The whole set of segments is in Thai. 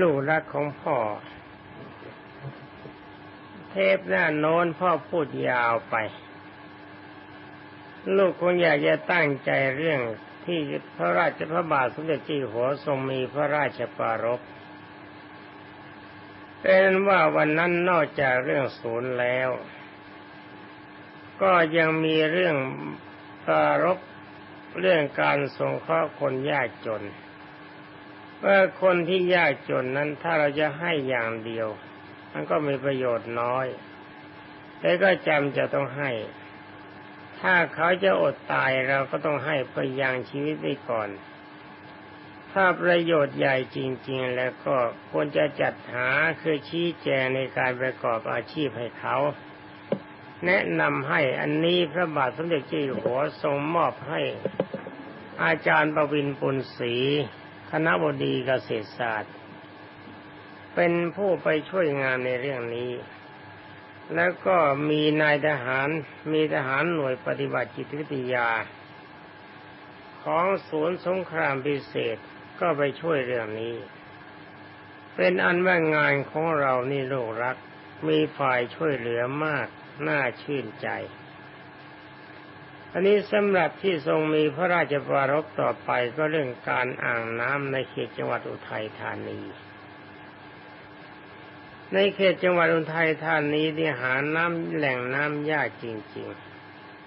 ลูกรักของพ่อ เทปหน้าโน้นพ่อพูดยาวไป ลูกคงอยากจะตั้งใจเรื่องที่พระราชพระบาทสมเด็จจ้าอยู่หัวทรงมีพระราชปารภเป็นว่าวันนั้นนอกจากเรื่องศูนย์แล้ว ก็ยังมีเรื่องปารภเรื่องการสงเคราะห์คนยากจน ว่าคนที่ยากจนนั้นถ้าเราจะให้อย่างเดียว มันก็มีประโยชน์น้อย แต่ก็จำจะต้องให้ ถ้าเขาจะอดตายเราก็ต้องให้ไปยังชีวิตไว้ก่อน ถ้าประโยชน์ใหญ่จริง ๆ แล้วก็ควรจะจัดหาคือชี้แจงในการประกอบอาชีพให้เขา แนะนำให้อันนี้พระบาทสมเด็จเจ้าอยู่หัวทรงมอบให้อาจารย์ประวินปุณศรี คณะบดีเกษตรศาสตร์ เป็นผู้ไปช่วยงานในเรื่องนี้ แล้วก็มีนายทหารมีทหารหน่วยปฏิบัติจิตวิทยา ของศูนย์สงครามพิเศษก็ไปช่วยเรื่องนี้ เป็นอันว่างานของเรานี่โลกรัก มีฝ่ายช่วยเหลือมาก น่าชื่นใจ อันนี้สำหรับที่ทรงมีพระราชปรารภต่อไปก็เรื่องการอ่างน้ำในเขตจังหวัดอุทัยธานี ในเขตจังหวัดอุทัยธานีที่หาน้ำแหล่งน้ำยากจริง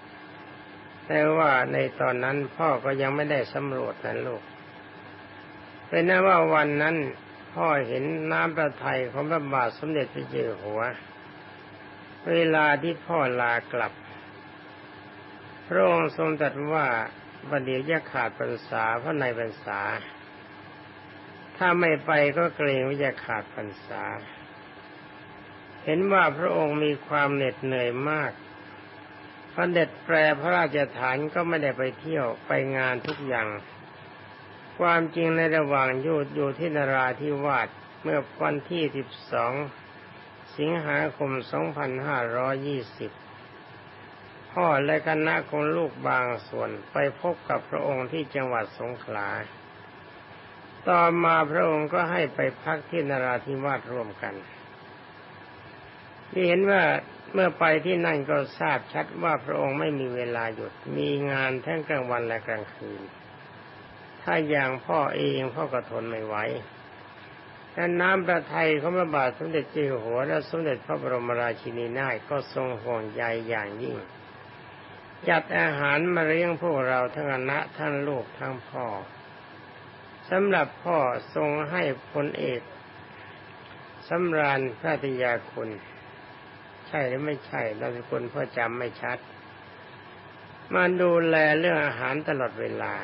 ๆ แต่ว่าในตอนนั้นพ่อก็ยังไม่ได้สำรวจนะลูกเป็นนั้นว่าวันนั้นพ่อเห็นน้ำประทัยของพระบาทสมเด็จพระเจ้าอยู่หัว เวลาที่พ่อลากลับ ระองค์ทรงตรัสว่าบัดเดี๋ยวจะขาดพรรษาพระในพรรษา ถ้าไม่ไปก็เกรงว่าจะขาดพรรษา เห็นว่าพระองค์มีความเหน็ดเหนื่อยมากพระเด็จแปรพระราชฐานก็ไม่ได้ไปเที่ยวไปงานทุกอย่าง ความจริงในระหว่างอยู่อยู่ที่นราธิวาสเมื่อวันที่ 12 สิงหาคม 2520 พ่อและคณะของลูกบางส่วนไปพบกับพระองค์ที่จังหวัดสงขลา ต่อมาพระองค์ก็ให้ไปพักที่นราธิวาสร่วมกัน ที่เห็นว่าเมื่อไปที่นั่นก็ทราบชัดว่าพระองค์ไม่มีเวลาหยุด มีงานทั้งกลางวันและกลางคืน ถ้าอย่างพ่อเองพ่อก็ทนไม่ไหวแต่น้ำประทัยของพระบาทสมเด็จเจ้าหัวและสมเด็จพระบรมราชินีนาถก็ทรงห่วงใยอย่างยิ่ง จัดอาหารมาเลี้ยงพวกเราทั้งคณะทั้งลูกทั้งพ่อสำหรับพ่อทรงให้พลเอกสำราญพระติยาคุณ ใช่หรือไม่ใช่นามสกุลพ่อจำไม่ชัด มาดูแลเรื่องอาหารตลอดเวลา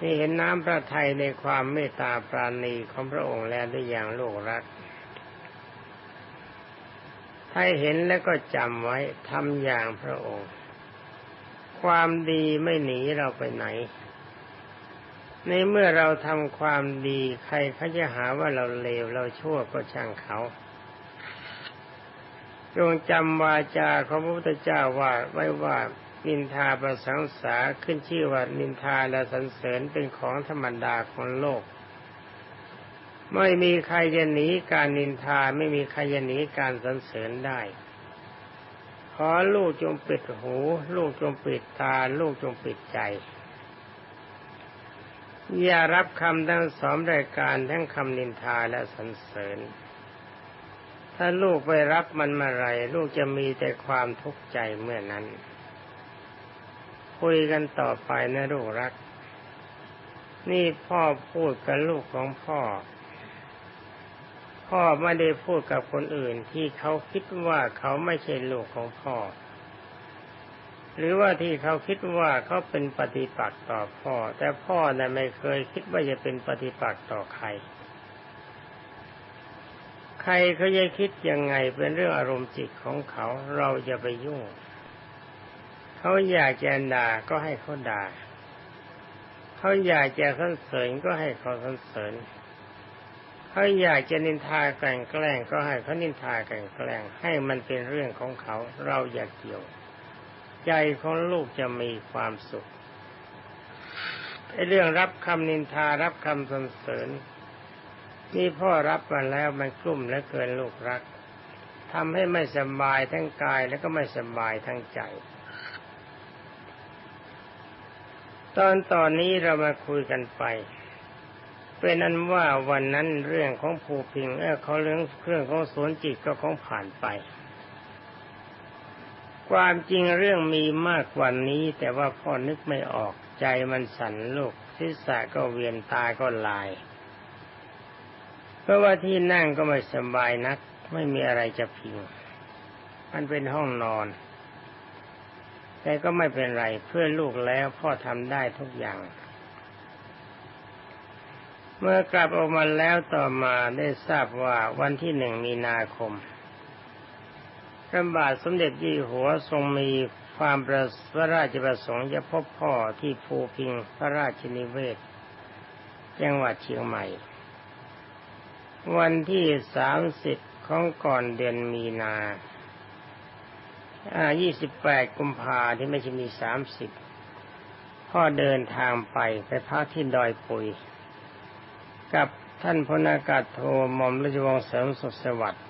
นี่เห็นน้ำพระทัยในความเมตตาปราณีของพระองค์แล้วด้วยอย่างโลกรักถ้าเห็นแล้วก็จำไว้ทำอย่างพระองค์ ความดีไม่หนีเราไปไหน ในเมื่อเราทำความดีใครเขาจะหาว่าเราเลวเราชั่วก็ช่างเขาจงจำวาจาของพระพุทธเจ้าว่าไว้ว่านินทาประสังสาขึ้นชื่อว่านินทาและสรรเสริญเป็นของธรรมดาของโลก ไม่มีใครจะหนีการนินทาไม่มีใครจะหนีการสรรเสริญได้ ขอลูกจงปิดหู ลูกจงปิดตา ลูกจงปิดใจ อย่ารับคำทั้งสองรายการทั้งคำนินทาและสรรเสริญ ถ้าลูกไปรับมันมาไร ลูกจะมีแต่ความทุกข์ใจเมื่อนั้น คุยกันต่อไปนะลูกรัก นี่พ่อพูดกับลูกของพ่อ พ่อไม่ได้พูดกับคนอื่นที่เขาคิดว่าเขาไม่ใช่ลูกของพ่อ หรือว่าที่เขาคิดว่าเขาเป็นปฏิปักษ์ต่อพ่อ แต่พ่อน่ะไม่เคยคิดว่าจะเป็นปฏิปักษ์ต่อใคร ใครเขาจะคิดยังไงเป็นเรื่องอารมณ์จิตของเขาเราจะไปยุ่ง เขาอยากจะด่าก็ให้เขาด่าเขาอยากจะสรรเสริญก็ให้เขาสรรเสริญ เขาอยากจะนินทาแกล้งแกล้งก็ให้เขานินทาแกล้งแกล้งให้มันเป็นเรื่องของเขาเราอย่าเกี่ยว ใจของลูกจะมีความสุขไอ้เรื่องรับคำนินทารับคำสรรเสริญนี่พ่อรับมาแล้วมันกลุ่มและเกินลูกรักทำให้ไม่สบายทั้งกายแล้วก็ไม่สบายทั้งใจ ตอนตอนนี้เรามาคุยกันไป เป็นนั้นว่าวันนั้นเรื่องของภูพิงเออเขาเรื่องเครื่องของสวนจิตก็ของผ่านไป ความจริงเรื่องมีมากกว่านี้ แต่ว่าพ่อนึกไม่ออกใจมันสั่นลูกศีรษะก็เวียนตาก็ลาย เพราะว่าที่นั่งก็ไม่สบายนัก ไม่มีอะไรจะพิง มันเป็นห้องนอน แต่ก็ไม่เป็นไรเพื่อลูกแล้วพ่อทำได้ทุกอย่าง เมื่อกลับออกมาแล้วต่อมาได้ทราบว่าวันที่หนึ่งมีนาคมพระบาทสมเด็จยี่หัวทรงมีความประพระราชประสงค์จะพบพ่อที่ภูพิงพระราชนิเวศ จังหวัดเชียงใหม่ วันที่สามสิบของก่อนเดือนมีนาอ่ายี่สิบแปดกุมภาที่ไม่ใช่มีสามสิบพ่อเดินทางไปไปพักที่ดอยปุย กับท่านพลอากาศโทหม่อมราชวงศ์เสริมสุขสวัสดิ์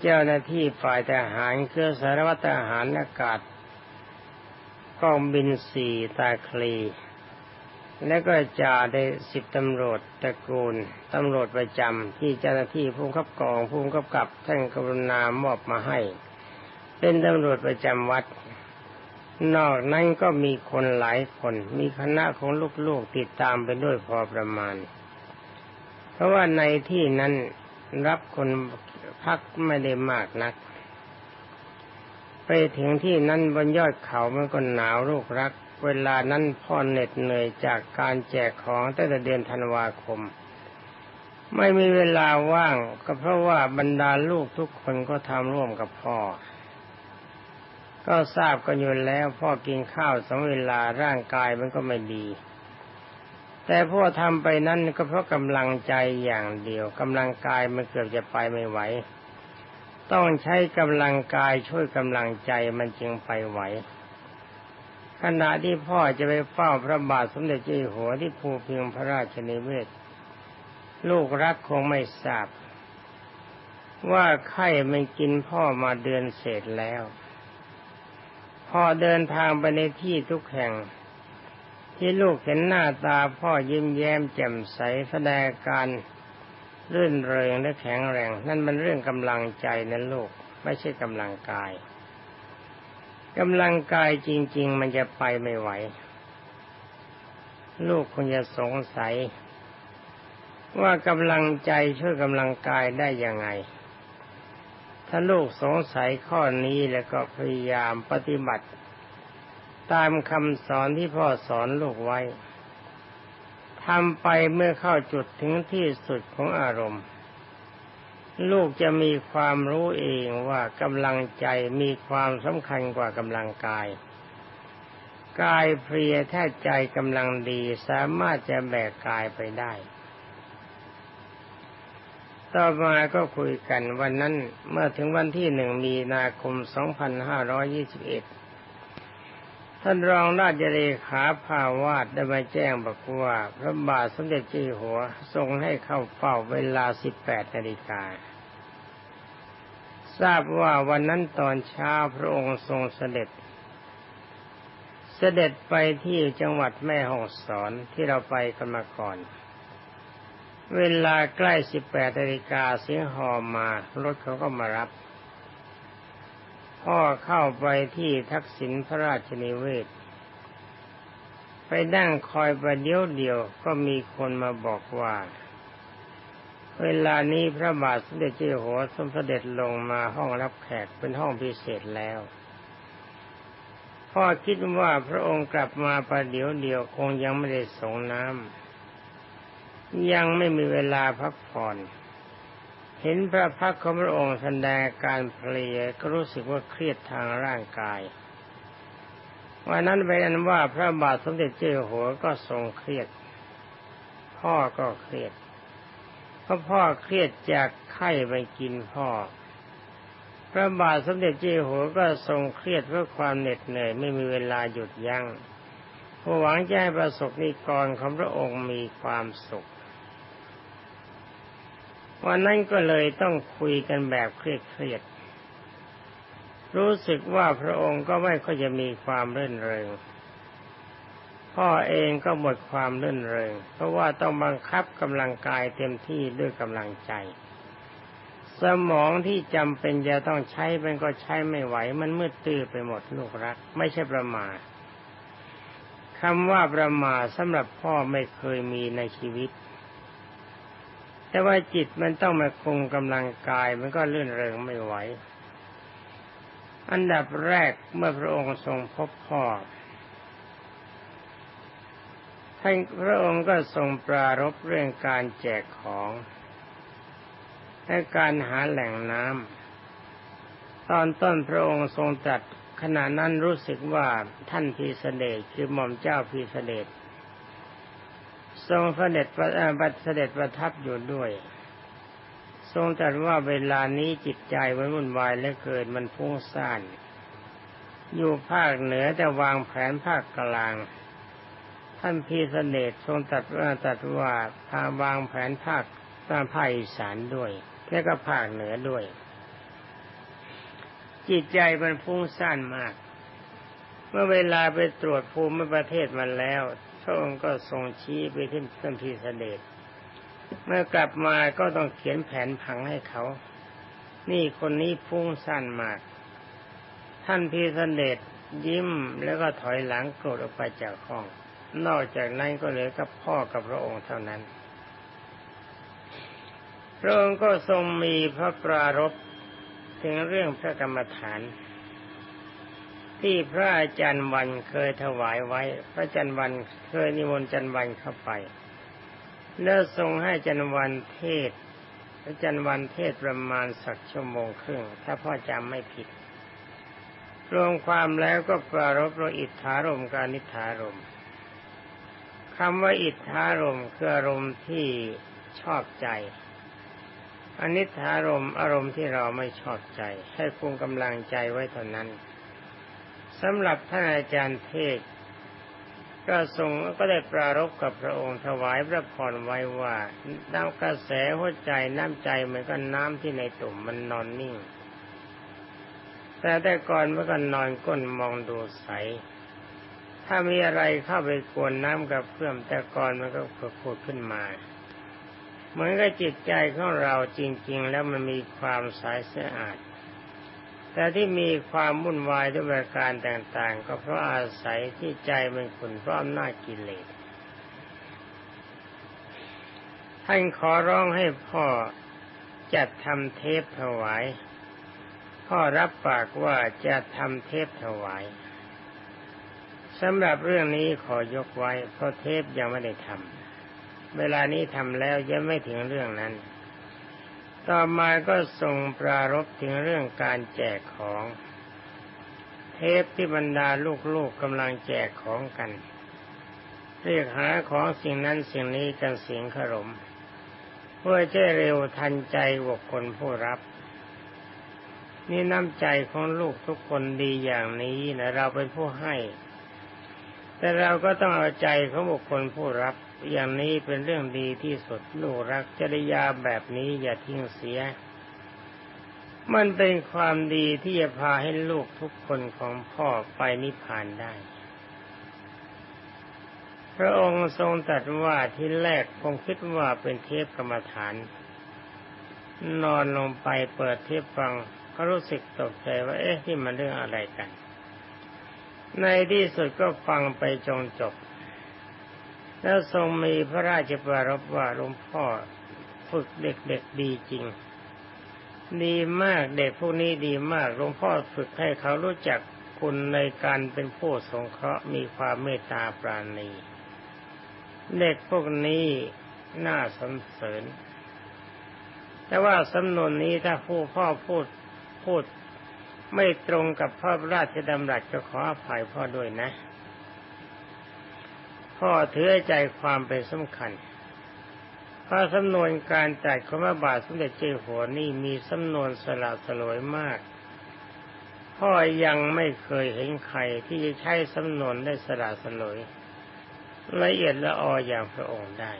เจ้าหน้าที่ฝ่ายทหารเครือสารวัตรทหารอากาศกองบินสี่ตาคลี และก็จ่าได้สิบตำรวจตระกูลตำรวจประจำที่เจ้าหน้าที่ผู้ขับกองผู้ขับกับท่านกรุณามอบมาให้ เป็นตำรวจประจำวัด นอกนั้นก็มีคนหลายคน มีคณะของลูกๆติดตามไปด้วยพอประมาณ เพราะว่าในที่นั้นรับคนพักไม่ได้มากนัก ไปถึงที่นั้นบนยอดเขามันก็หนาวลูกรัก เวลานั้นพ่อเหน็ดเหนื่อยจากการแจกของตั้งแต่เดือนธันวาคม ไม่มีเวลาว่าง ก็เพราะว่าบรรดาลูกทุกคนก็ทำร่วมกับพ่อ ก็ทราบกันอยู่แล้วพ่อกินข้าวสองเวลาร่างกายมันก็ไม่ดี แต่พ่อทำไปนั้นก็เพราะกำลังใจอย่างเดียวกำลังกายมันเกือบจะไปไม่ไหว ต้องใช้กำลังกายช่วยกำลังใจมันจึงไปไหวขณะที่พ่อจะไปเฝ้าพระบาทสมเด็จเจ้าอยู่หัวที่ภูพิงพระราชนิเวศ ลูกรักคงไม่ทราบ ว่าไข้มันกินพ่อมาเดือนเศษแล้ว พ่อเดินทางไปในที่ทุกแห่ง ที่ลูกเห็นหน้าตาพ่อยิ้มแย้มแจ่มใสแสดงการรื่นเริงและแข็งแรง นั่นมันเรื่องกำลังใจนะลูก ไม่ใช่กำลังกายกำลังกายจริง ๆ มันจะไปไม่ไหว ลูกคงจะสงสัย ว่ากำลังใจช่วยกำลังกายได้ยังไง ถ้าลูกสงสัยข้อนี้แล้วก็พยายามปฏิบัติ ตามคำสอนที่พ่อสอนลูกไว้ทำไปเมื่อเข้าจุดถึงที่สุดของอารมณ์ ลูกจะมีความรู้เองว่ากำลังใจมีความสำคัญกว่ากำลังกาย กายเพลียแท้ใจกำลังดีสามารถจะแบกกายไปได้ ต่อมาก็คุยกันวันนั้นเมื่อถึงวันที่หนึ่งมีนาคม 2521 ท่านรองราชเลขาภาวาดได้มาแจ้งบอกว่า พระบาทสมเด็จเจ้าหัวทรงให้เข้าเฝ้าเวลา 18นาฬิกา ทราบว่าวันนั้นตอนเช้าพระองค์ทรงเสด็จ เสด็จไปที่จังหวัดแม่ฮ่องสอนที่เราไปกันมาก่อน เวลาใกล้ 18นาฬิกาเสียงหอมารถเขาก็มารับ พ่อเข้าไปที่ทักษิณพระราชนิเวศ ไปนั่งคอยประเดี๋ยวเดียวก็มีคนมาบอกว่า เวลานี้พระบาทสมเด็จเจ้าหัวสมเด็จลงมาห้องรับแขกเป็นห้องพิเศษแล้วพ่อคิดว่าพระองค์กลับมาประเดี๋ยวเดียวคงยังไม่ได้ส่งน้ำยังไม่มีเวลาพักผ่อน เห็นพระพักของพระองค์แสดงการเพลียก็รู้สึกว่าเครียดทางร่างกายวันนั้นเป็นอันว่าพระบาทสมเด็จเจ้าหัวก็ทรงเครียด พ่อก็เครียดเพราะพ่อเครียดจากไข้ไปกินพ่อ พระบาทสมเด็จเจ้าหัวก็ทรงเครียดเพราะความเหน็ดเหนื่อยไม่มีเวลาหยุดยัง้งหวังจะให้ประสบนิกรของพระองค์มีความสุข วันนั้นก็เลยต้องคุยกันแบบเครียดๆรู้สึกว่าพระองค์ก็ไม่ค่อยจะมีความเรื่นเริงพ่อเองก็หมดความเรื่นเริงเพราะว่าต้องบังคับกำลังกายเต็มที่ด้วยกำลังใจ สมองที่จำเป็นจะต้องใช้มันก็ใช้ไม่ไหว มันมืดตื้อไปหมดลูกรัก ไม่ใช่ประมาทคำว่าประมาทสำหรับพ่อไม่เคยมีในชีวิต แต่ว่าจิตมันต้องมาคุมกำลังกายมันก็เลื่อนเริงไม่ไหว อันดับแรกเมื่อพระองค์ทรงพบพ่อท่านพระองค์ก็ทรงปรารบเรื่องการแจกของและการหาแหล่งน้ำตอนต้นพระองค์ทรงตรัสขณะนั้นรู้สึกว่าท่านพีเสด็จคือหม่อมเจ้าพีเสด็จ ทรงเสด็จประบัเสด็จประทับอยู่ด้วย ทรงตรัสว่าเวลานี้จิตใจมันวุ่นวายและเกิดมันพุ่งซ่านอยู่ภาคเหนือแต่วางแผนภาคกลาง ท่านพีเสด็จทรงตัดว่าตัดว่าพาวางแผนภาคตามภาคอีสานด้วยและก็ภาคเหนือด้วย จิตใจมันฟุ้งซ่านมาก เมื่อเวลาไปตรวจภูมิประเทศมาแล้ว ระองค์ก็ทรงชี้ไปที่ท่านพีเสด็จเมื่อกลับมาก็ต้องเขียนแผนผังให้เขา นี่คนนี้ฟุ้งซ่านมาก ท่านพีเสด็จยิ้มแล้วก็ถอยหลังโกรธออกไปจากห้อง นอกจากนั้นก็เหลือกับพ่อกับพระองค์เท่านั้น พระองค์ก็ทรงมีพระปรารภถึงเรื่องพระกรรมฐาน ที่พระอาจารย์วันเคยถวายไว้ พระอาจารย์วันเคยนิมนต์อาจารย์วันเข้าไปแล้วทรงให้อาจารย์วันเทศพระอาจารย์วันเทศประมาณสักชั่วโมงครึ่ง ถ้าพ่อจำไม่ผิด รวมความแล้วก็ปรารภโรอิทธารมการนิธารมคำว่าอิทธารมคืออารมณ์ที่ชอบใจอนิธารมอารมณ์ที่เราไม่ชอบใจ ให้คุมกำลังใจไว้เท่านั้น สำหรับท่านอาจารย์เทศก็ทรงก็ได้ปรารบกับพระองค์ถวายพระพรไว้ว่าน้ำกระแสหัวใจน้ำใจเหมือนกับน้ำที่ในตุ่มมันนอนนิ่ง แต่แต่ก่อนเมื่อกันนอนก้นมองดูใส ถ้ามีอะไรเข้าไปกวนน้ำกับเพื่อมแต่ก่อนมันก็ผุดขึ้นมา เหมือนกับจิตใจของเราจริง ๆ แล้วมันมีความใสสะอาด แต่ที่มีความวุ่นวายด้วยประการต่างๆ ก็เพราะอาศัยที่ใจมันขุ่นเพราะอำนาจกิเลสท่านขอร้องให้พ่อจัดทำเทปถวาย พ่อรับปากว่าจะทำเทปถวายสำหรับเรื่องนี้ขอยกไว้ เพราะเทปยังไม่ได้ทำเวลานี้ทำแล้วยังไม่ถึงเรื่องนั้น ต่อมาก็ส่งปรารบถึงเรื่องการแจกของ เทปที่บรรดาลูกๆกำลังแจกของกัน เรียกหาของสิ่งนั้นสิ่งนี้กันเสียงขรม เพื่อจะเร็วทันใจบุคคลผู้รับ นี่น้ำใจของลูกทุกคนดีอย่างนี้นะเราเป็นผู้ให้ แต่เราก็ต้องเอาใจของบุคคลผู้รับ อย่างนี้เป็นเรื่องดีที่สุดลูกรักจริยาแบบนี้อย่าทิ้งเสีย มันเป็นความดีที่จะพาให้ลูกทุกคนของพ่อไปนิพพานได้ พระองค์ทรงตรัสว่าที่แรกคงคิดว่าเป็นเทพกรรมฐาน นอนลงไปเปิดเทพฟังก็รู้สึกตกใจว่าเอ๊ะที่มันเรื่องอะไรกัน ในที่สุดก็ฟังไปจงจบ แล้วทรงมีพระราชปรารภว่าหลวงพ่อฝึกเด็กๆดีจริง ดีมากเด็กพวกนี้ดีมากหลวงพ่อฝึกให้เขารู้จักคุณในการเป็นผู้สงเคราะห์มีความเมตตาปราณีเด็กพวกนี้น่าสรรเสริญ แต่ว่าสำนวนนี้ถ้าผู้พ่อพูดพูด ไม่ตรงกับพระราชดำรัสก็ขออภัยพ่อด้วยนะ พ่อถือใจความเป็นสำคัญพระสำนวนการจัดของพระบาทสมเด็จเจ้าหัวนี่มีสำนวนสละสลวยมาก พ่อยังไม่เคยเห็นใครที่จะใช้สำนวนได้สละสลวยละเอียดละออย่างพระองค์ได้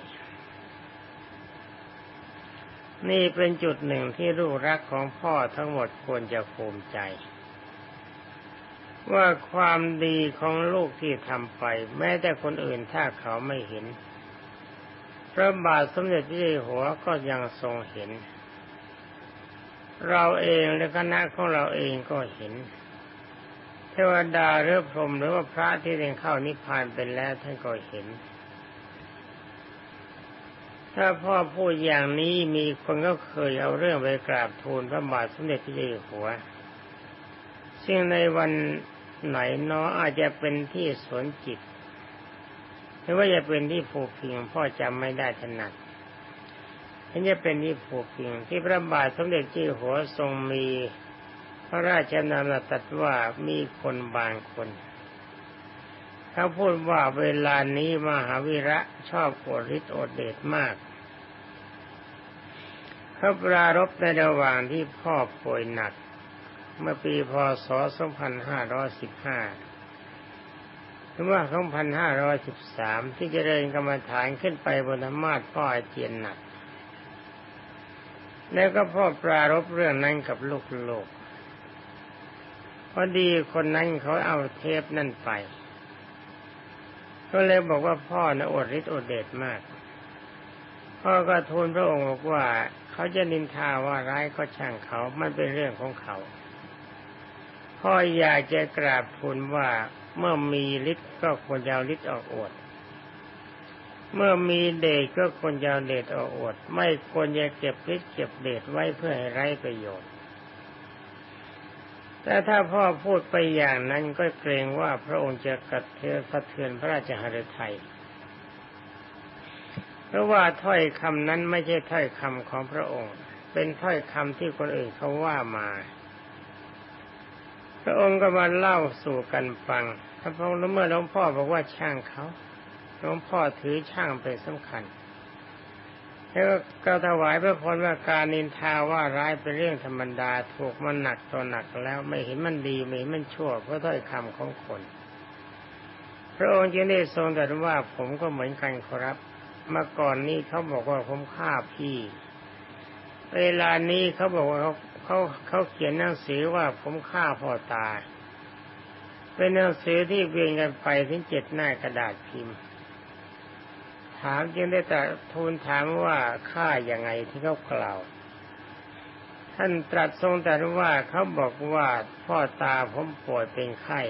นี่เป็นจุดหนึ่งที่ลูกรักของพ่อทั้งหมดควรจะภูมิใจ ว่าความดีของลูกที่ทำไป แม้แต่คนอื่นถ้าเขาไม่เห็น พระบาทสมเด็จพระเจ้าอยู่หัวก็ยังทรงเห็น เราเองและคณะของเราเองก็เห็น เทวดาหรือพรหมหรือว่าพระที่เรียนเข้านิพพานเป็นแล้วท่านก็เห็น ถ้าพ่อพูดอย่างนี้มีคนก็เคยเอาเรื่องไปกราบทูลพระบาทสมเด็จพระเจ้าอยู่หัว ซึ่งในวันไหนนาะอาจจะเป็นที่สวนจิต หรือว่าจะเป็นที่ผูกพิงพ่อจำไม่ได้ถนัดฉันจะเป็นที่ผูกพิงที่พระบาทสมเด็จเจ้าอยู่หัวทรงมี พระราชนามตรัสว่ามีคนบางคนเขาพูดว่าเวลานี้มหาวิระชอบอดฤทธิ์อดเดชมาก เขาปรารบในระหว่างที่พ่อป่วยหนัก เมื่อปีพศ 2515 หรือว่า 2513 ที่เจริญกรรมฐานขึ้นไปบนธรรมาสพ่ออาเจียนหนัก แล้วก็พ่อปรารบเรื่องนั้นกับลูกๆพอดีคนนั้นเขาเอาเทปนั่นไป ก็เลยบอกว่าพ่อนะอดฤทธิ์อดเดชมากพ่อก็ทูลพระองค์บอกว่า เขาจะนินทาว่าร้ายก็ช่างเขามันเป็นเรื่องของเขาพ่ออยากจะกราบทูลว่าเมื่อมีฤทธิ์ก็ควรจะเอาฤทธิ์ออกอวด เมื่อมีเดชก็ควรจะเอาเดชออกอวด ไม่ควรจะเก็บฤทธิ์เก็บเดชไว้เพื่อให้ไร้ประโยชน์ แต่ถ้าพ่อพูดไปอย่างนั้นก็เกรงว่าพระองค์จะกระเทือนสะเทือนพระราชหฤทัย ราะว่าถ้อยคำนั้นไม่ใช่ถ้อยคำของพระองค์ เป็นถ้อยคำที่คนอื่นเขาว่ามา พระองค์ก็มาเล่าสู่กันฟังถ้าพระองค์เมื่อหลวงพ่อบอกว่าช่างเขาหลวงพ่อถือช่างเป็นสำคัญแล้วก็ถวายพระพรว่าการนินทาว่าร้ายเป็นเรื่องธรรมดาถูกมันหนักต่อหนักแล้วไม่เห็นมันดีไม่เห็นมันชั่วเพราะถ้อยคำของคน พระองค์จึงได้ทรงตรัสว่าผมก็เหมือนกันครับ เมื่อก่อนนี้เขาบอกว่าผมฆ่าพี่ เวลานี้เขาบอกว่าเขาเขาเขาเขียนหนังสือว่าผมฆ่าพ่อตา เป็นหนังสือที่เวียนกันไปถึงเจ็ดหน้ากระดาษพิมพ์ ถามจึงได้แต่ทูลถามว่าฆ่าอย่างไงที่เขากล่าว ท่านตรัสทรงแต่ว่าเขาบอกว่าพ่อตาผมป่วยเป็นไข้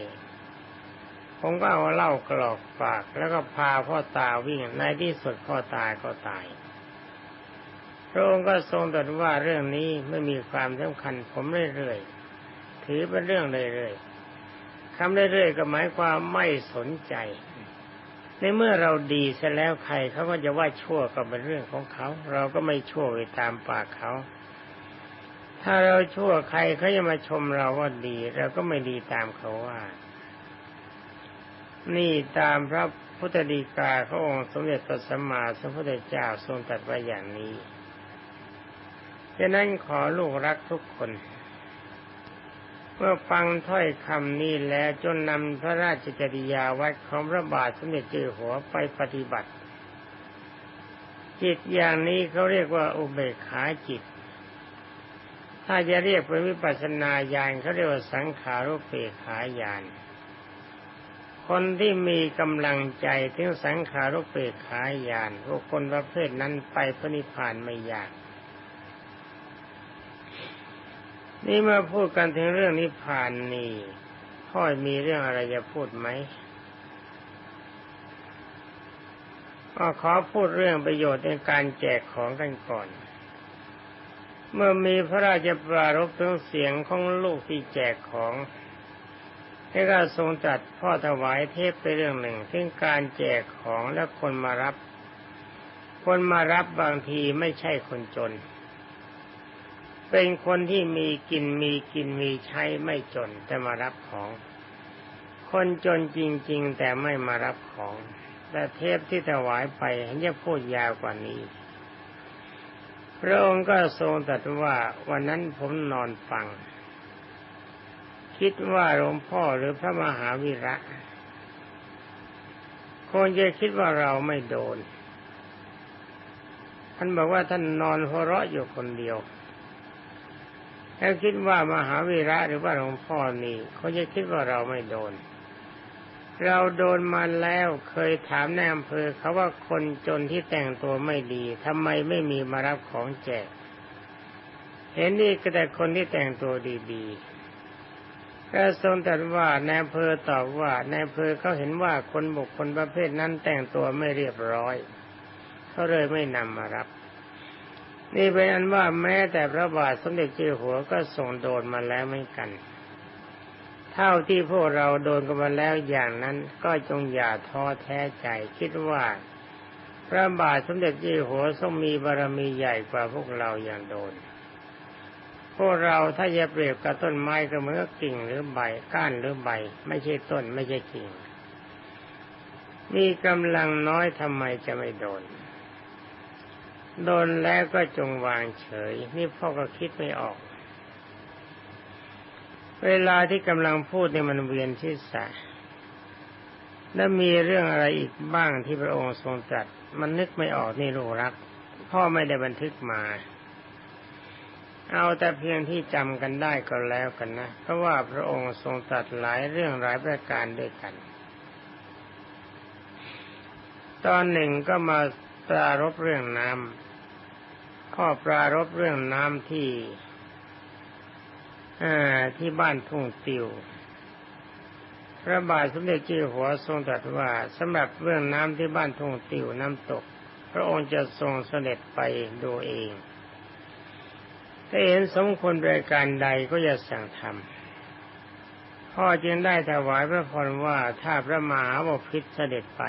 ผมก็เอาเหล้ากรอกปาก แล้วก็พาพ่อตาวิ่งในที่สุดพ่อตาก็ตายพระองค์ก็ทรงตรัสว่าเรื่องนี้ไม่มีความสำคัญผมเรื่อยๆถือเป็นเรื่องเรื่อยๆคำเรื่อยๆก็หมายความไม่สนใจ ในเมื่อเราดีเสร็จแล้วใครเขาก็จะว่าชั่วก็เป็นเรื่องของเขา เราก็ไม่ชั่วไปตามปากเขาถ้าเราชั่วใครเขาจะมาชมเราว่าดี เราก็ไม่ดีตามเขาว่า นี่ตามพระพุทธดีกาขององค์สมเด็จพระสัมมาสัมพุทธเจ้าทรงตรัสไว้อย่างนี้ฉะนั้นขอลูกรักทุกคน เมื่อฟังถ้อยคำนี้แล้วจนนำพระราชจริยาวัดของพระบาทสมเด็จเจ้าหัวไปปฏิบัติ จิตอย่างนี้เขาเรียกว่าอุเบกขาจิต ถ้าจะเรียกเป็นวิปัสสนาญาณเขาเรียกว่าสังขารุเปกขาญาณ คนที่มีกำลังใจถึงสังขารุเปกขาญาณพวกคนประเภทนั้นไปพระนิพพานไม่ยาก นี่มาพูดกันถึงเรื่องนิพพานนี่พ่อมีเรื่องอะไรจะพูดไหมก็ขอพูดเรื่องประโยชน์ในการแจกของกันก่อน เมื่อมีพระราชปรารภถึงเสียงของลูกที่แจกของ ให้ก็ทรงจัดพ่อถวายเทพไปเรื่องหนึ่งถึงการแจกของและคนมารับ คนมารับบางทีไม่ใช่คนจน เป็นคนที่มีกินมีกินมีใช้ไม่จนแต่มารับของ คนจนจริง ๆ แต่ไม่มารับของ แต่เทพที่ถวายไปเห็นจะพูดยาวกว่านี้ พระองค์ก็ทรงตรัสว่าวันนั้นผมนอนฟัง คิดว่าหลวงพ่อหรือพระมหาวิระคงจะคิดว่าเราไม่โดน ท่านบอกว่าท่านนอนหัวเราะอยู่คนเดียวแล้วคิดว่ามหาวีระหรือว่าหลวงพ่อนี่เขาจะคิดว่าเราไม่โดน เราโดนมาแล้วเคยถามในอำเภอเขาว่าคนจนที่แต่งตัวไม่ดีทำไมไม่มีมารับของแจก เห็นนี่ก็แต่คนที่แต่งตัวดีๆ ก็ทรงตรัสว่าในอำเภอตอบว่าในอำเภอเขาเห็นว่าคนบุคคลประเภทนั้นแต่งตัวไม่เรียบร้อยเขาเลยไม่นำมารับ นี่เป็นอันว่าแม้แต่พระบาทสมเด็จเจ้าหัวก็ส่งโดนมาแล้วไม่กัน เท่าที่พวกเราโดนกันมาแล้วอย่างนั้นก็จงอย่าท้อแท้ใจคิดว่า พระบาทสมเด็จเจ้าหัวทรงมีบารมีใหญ่กว่าพวกเราอย่างโดน พวกเราถ้าจะเปรียบกับต้นไม้ก็เหมือนกิ่งหรือใบก้านหรือใบ ไม่ใช่ต้นไม่ใช่กิ่ง มีกำลังน้อยทำไมจะไม่โดน โดนแล้วก็จงวางเฉย นี่พ่อก็คิดไม่ออก เวลาที่กำลังพูดเนี่ยมันเวียนที่สะแล้วมีเรื่องอะไรอีกบ้างที่พระองค์ทรงตรัสมันนึกไม่ออกนี่ลูกรัก พ่อไม่ได้บันทึกมา เอาแต่เพียงที่จำกันได้ก็แล้วกันนะ เพราะว่าพระองค์ทรงตรัสหลายเรื่องหลายประการด้วยกัน ตอนหนึ่งก็มาปรารบเรื่องน้ำข้อปรารบเรื่องน้ำที่ที่บ้านทุ่งติวพระบาทสมเด็จเจ้าหัวทรงตรัสว่าสำหรับเรื่องน้ำที่บ้านทุ่งติวน้ำตก พระองค์จะทรงเสด็จไปดูเอง ถ้าเห็นสมควรรายการใดก็จะสั่งทำพ่อจึงได้ถวายพระพรว่าถ้าพระมหาบพิตรเสด็จไป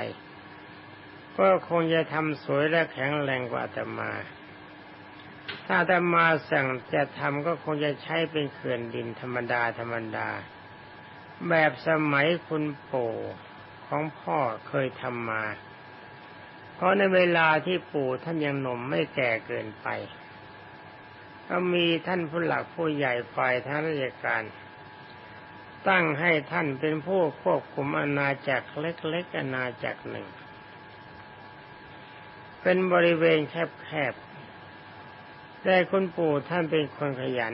ก็คงจะทำสวยและแข็งแรงกว่าแต่มา ถ้าแต่มาสั่งจะทำก็คงจะใช้เป็นเขื่อนดินธรรมดาธรรมดา แบบสมัยคุณปู่ของพ่อเคยทำมา เพราะในเวลาที่ปู่ท่านยังหนุ่มไม่แก่เกินไป ก็มีท่านผู้หลักผู้ใหญ่ฝ่ายทางราชการ ตั้งให้ท่านเป็นผู้ควบคุมอาณาจักรเล็กๆอาณาจักรหนึ่ง เป็นบริเวณแคบๆแต่คุณปู่ท่านเป็นคนขยัน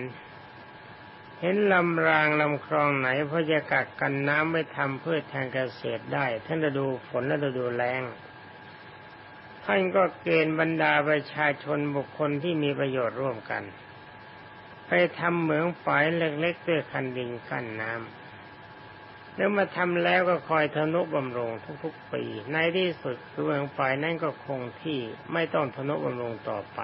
เห็นลำรางลำคลองไหนพอจะกักกันน้ำไม่ทำเพืชทางเกษตรได้ ท่านจะดูฝนและจะดูแรงท่านก็เกณฑ์บรรดาประชาชนบุคคลที่มีประโยชน์ร่วมกัน ไปทำเหมืองฝายเล็กๆด้วยคันดินกั้นน้ำแล้วมาทำแล้วก็คอยทนุบำรุงทุก ๆ ปี ในที่สุดเหมืองฝายนั้นก็คงที่ไม่ต้องทนุบำรุงต่อไป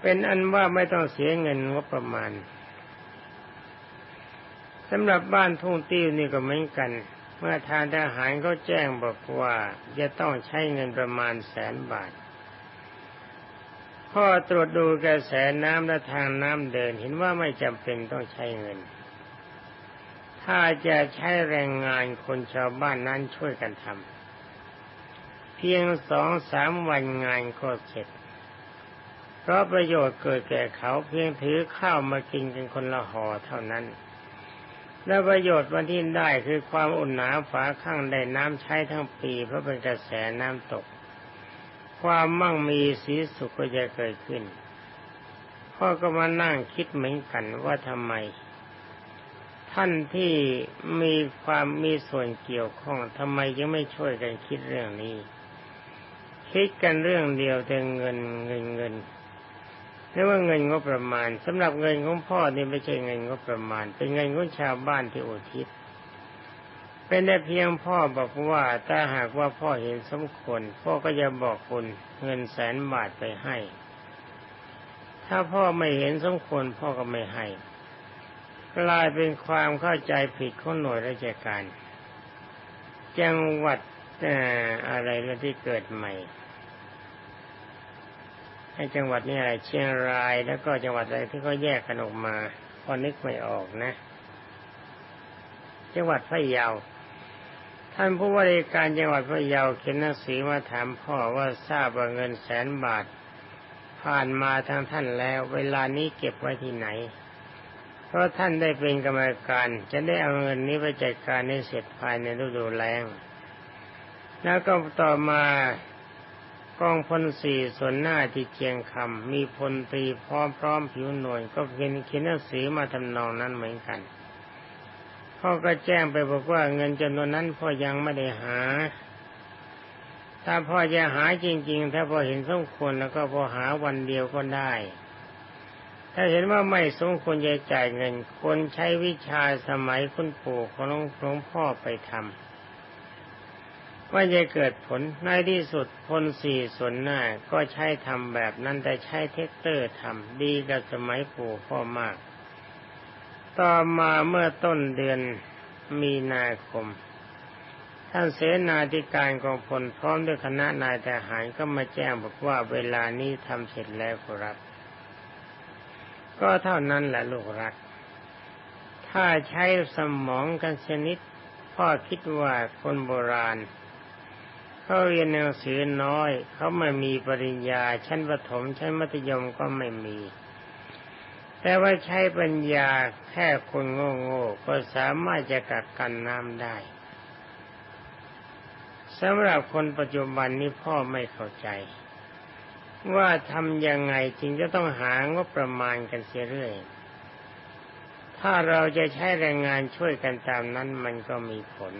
เป็นอันว่าไม่ต้องเสียเงินงบประมาณสำหรับบ้านทุ่งติ้วนี่ก็เหมือนกัน เมื่อทางทหารเขาแจ้งบอกว่าจะต้องใช้เงินประมาณแสนบาท พ่อตรวจดูกระแสน้ำและทางน้ำเดิน เห็นว่าไม่จำเป็นต้องใช้เงิน ถ้าจะใช้แรงงานคนชาวบ้านนั้นช่วยกันทำเพียงสองสามวันงานก็เสร็จ เพราะประโยชน์เกิดแก่เขาเพียงถือข้าวมากินกันคนละห่อเท่านั้น และประโยชน์วันที่ได้คือความอุ่นหนาฝาข้างได้น้ำใช้ทั้งปีเพราะเป็นกระแสน้ำตก ความมั่งมีสีสุขก็จะเกิดขึ้น พ่อก็มานั่งคิดเหมือนกันว่าทำไม ท่านที่มีความมีส่วนเกี่ยวข้องทำไมยังไม่ช่วยกันคิดเรื่องนี้ คิดกันเรื่องเดียวแต่เงินเงินเงินเรียกว่าเงินงบประมาณสำหรับเงินของพ่อนี่ไม่ใช่เงินงบประมาณ เป็นเงินของชาวบ้านที่อุทิศ เป็นแต่เพียงพ่อบอกว่าถ้าหากว่าพ่อเห็นสมควรพ่อก็จะบอกคุณเงินแสนบาทไปให้ ถ้าพ่อไม่เห็นสมควรพ่อก็ไม่ให้กลายเป็นความเข้าใจผิดของหน่วยราชการ จังหวัดอะไรแล้วที่เกิดใหม่ให้จังหวัดนี้อะไรเชียงรายแล้วก็จังหวัดอะไรที่เขาแยกกันออกมาพอนึกไม่ออกนะ จังหวัดพะเยา ท่านผู้ว่าราชการจังหวัดพะเยาเขียนหนังสือมาถามพ่อว่าทราบว่าเงินแสนบาท ผ่านมาทางท่านแล้ว เวลานี้เก็บไว้ที่ไหน เพราะท่านได้เป็นกรรมการจะได้เอาเงินนี้ไปจัดการในเสร็จภายในฤดูแล้งแล้วก็ต่อมากองพลสี่ส่วนหน้าที่เชียงคำมีพลตรีพร้อมพร้อมผิวหน่วยก็เขียนเขียนหนังสือมาทำนองนั้นเหมือนกัน พ่อก็แจ้งไปบอกว่าเงินจำนวนนั้นพ่อยังไม่ได้หา ถ้าพ่อจะหาจริง ๆ ถ้าพ่อเห็นสมควรแล้วก็พอหาวันเดียวก็ได้ ถ้าเห็นว่าไม่สมควรจะจ่ายเงินควรใช้วิชาสมัยคุณปู่ของหลวงงพ่อไปทำว่าจะเกิดผลในที่สุดพลสี่ส่วนหน้าก็ใช้ทำแบบนั้นแต่ใช้เทคเตอร์ทำดีกับสมัยปู่พ่อมาก ต่อมาเมื่อต้นเดือนมีนาคม ท่านเสนาธิการกองพลพร้อมด้วยคณะนายทหารก็มาแจ้งบอกว่าเวลานี้ทำเสร็จแล้วครับ ก็เท่านั้นแหละลูกรัก ถ้าใช้สมองกันชนิด พ่อคิดว่าคนโบราณเขาเรียนหนังสือน้อย เขาไม่มีปริญญา ชั้นประถมชั้นมัธยมก็ไม่มี แต่ว่าใช้ปัญญาแค่คนโง่ๆก็สามารถจะกักกันน้ำได้สำหรับคนปัจจุบันนี้พ่อไม่เข้าใจ ว่าทำยังไงจึงจะต้องหางบประมาณกันเสียเรื่อย ถ้าเราจะใช้แรงงานช่วยกันตามนั้นมันก็มีผล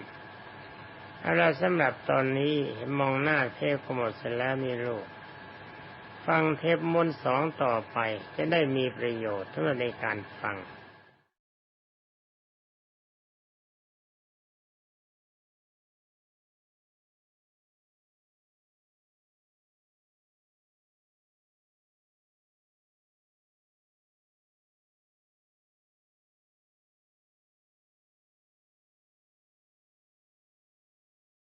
เอาละสำหรับตอนนี้มองหน้าเทพก็หมดเสร็จแล้วนี่ลูก ฟังเทปมนต์สองต่อไปจะได้มีประโยชน์ทั้งในการฟัง